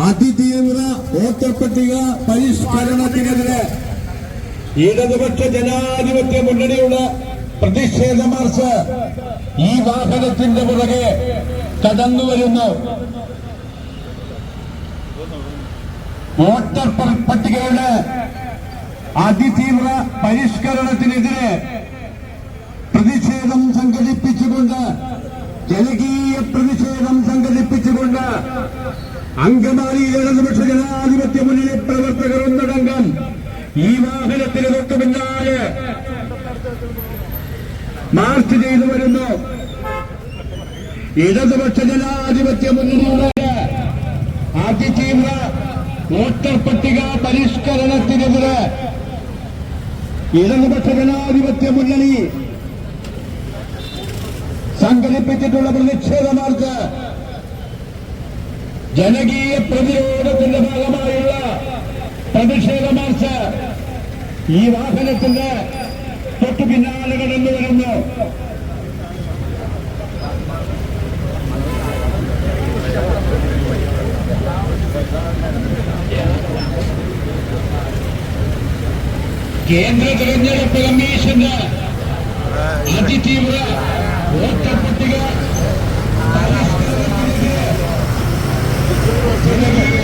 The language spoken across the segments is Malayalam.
അതിതീവ്ര വോട്ടർ പട്ടിക പരിഷ്കരണത്തിനെതിരെ ഇടതുപക്ഷ ജനാധിപത്യ മുന്നണിയുടെ പ്രതിഷേധ മാർച്ച് ഈ വാഹനത്തിന്റെ പുറകെ കടന്നു വരുന്നു. വോട്ടർ പട്ടികയുടെ അതിതീവ്ര പരിഷ്കരണത്തിനെതിരെ പ്രതിഷേധം സംഘടിപ്പിച്ചുകൊണ്ട് ജനകീയ പ്രതിഷേധം അങ്കമാലി ഇടതുപക്ഷ ജനാധിപത്യ മുന്നണി പ്രവർത്തകർ ഒന്നടങ്കം ഈ വാഹനത്തിന് തൊട്ട് പിന്നാലെ മാർച്ച് ചെയ്തു വരുന്നു. ഇടതുപക്ഷ ജനാധിപത്യ മുന്നണിയുടെ അതിതീവ്ര വോട്ടർ പട്ടിക പരിഷ്കരണത്തിനെതിരെ ഇടതുപക്ഷ ജനാധിപത്യ മുന്നണി സംഘടിപ്പിച്ചിട്ടുള്ള പ്രതിഷേധ മാർച്ച് ജനകീയ പ്രതിരോധത്തിന്റെ ഭാഗമായുള്ള പ്രതിഷേധ മാർച്ച് ഈ വാഹനത്തിന്റെ തൊട്ടു പിന്നാലെ വരുന്നു. കേന്ദ്ര തെരഞ്ഞെടുപ്പ് കമ്മീഷന്റെ അതിതീവ്ര വോട്ടർ പട്ടിക പരിഷ്കരണത്തിനെതിരെ ജനകീയ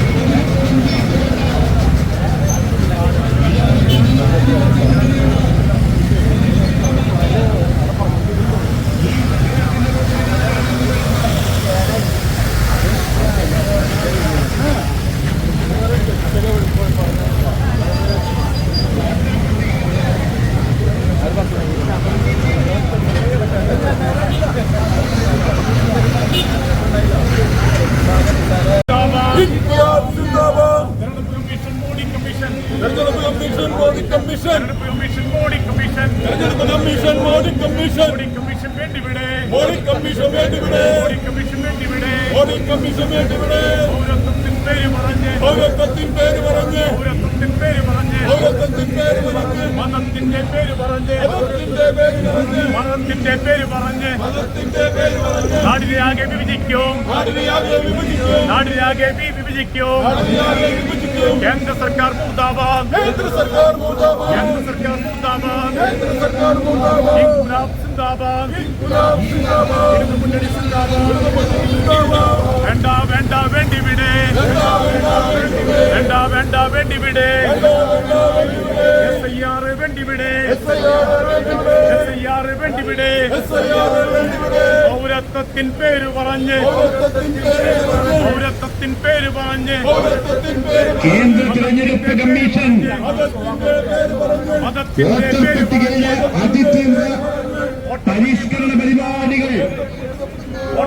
ഇൻക്ലാബ് സിന്ദാബാദ് കമ്മീഷൻ മോഡി കമ്മീഷൻ തെരഞ്ഞെടുപ്പ് commission Modi commission commission Modi commission തെരഞ്ഞെടുപ്പ് commission Modi commission. Modi commission വേണ്ടിവിടെ Modi commission വേണ്ടിവിടെ മോഡി കമ്മീഷൻ വേണ്ടിവിടെ മോദി കമ്മീഷൻ വേണ്ടിവിടെ പൗരത്വത്തിൻ പേര് പറഞ്ഞ്. പൗരത്വത്തിൻ പേര് പറഞ്ഞ്. പൗരത്വത്തിൻ പേര് പറഞ്ഞ്. പൗരത്വത്തിൻ പേര് പറഞ്ഞ്. മതത്തിന്റെ പേര് പറഞ്ഞ്. മതത്തിന്റെ പേര് പറഞ്ഞ്. മതത്തിന്റെ പേര് പറഞ്ഞ്. മതത്തിന്റെ പേര് പറഞ്ഞ്. നാടിനെ ആകെ വിഭജിക്കും. നാടിനെ ആകെ വിഭജിക്കും. നാടിനെയാകെ വിഭജിക്കും. കേന്ദ്ര സർക്കാർ മൂതാവാം. കേന്ദ്ര സർക്കാർ മൂതാവാം. കേന്ദ്ര സർക്കാർ മൂർദാബാദ് കേന്ദ്ര സർക്കാർ മൂർദാബാദ് ഇൻകുലാബ് സിന്ദാബാദ് ഇൻക്ലാബ് സിന്ദാബാദ് ഇടതു മുന്നണി സിന്ദാബാദ് സിന്ദാബാദ് വേണ്ട വേണ്ട വേണ്ടിവിടെ വേണ്ട വേണ്ട വേണ്ടിവിടെ എസ് ഐ ആർ വേണ്ടിവിടെ എസ് ഐ ആർ വേണ്ടിവിടെ പൗരത്വത്തിൻ പേര് പറഞ്ഞ് പൗരത്വത്തിൻ പേര് പറഞ്ഞ് കേന്ദ്ര തിരഞ്ഞെടുപ്പ് കമ്മീഷൻ മതത്തിന്റെ പേര് പട്ടികയിലെ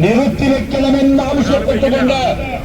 പട്ടിക ആവശ്യപ്പെട്ടുകൊണ്ട്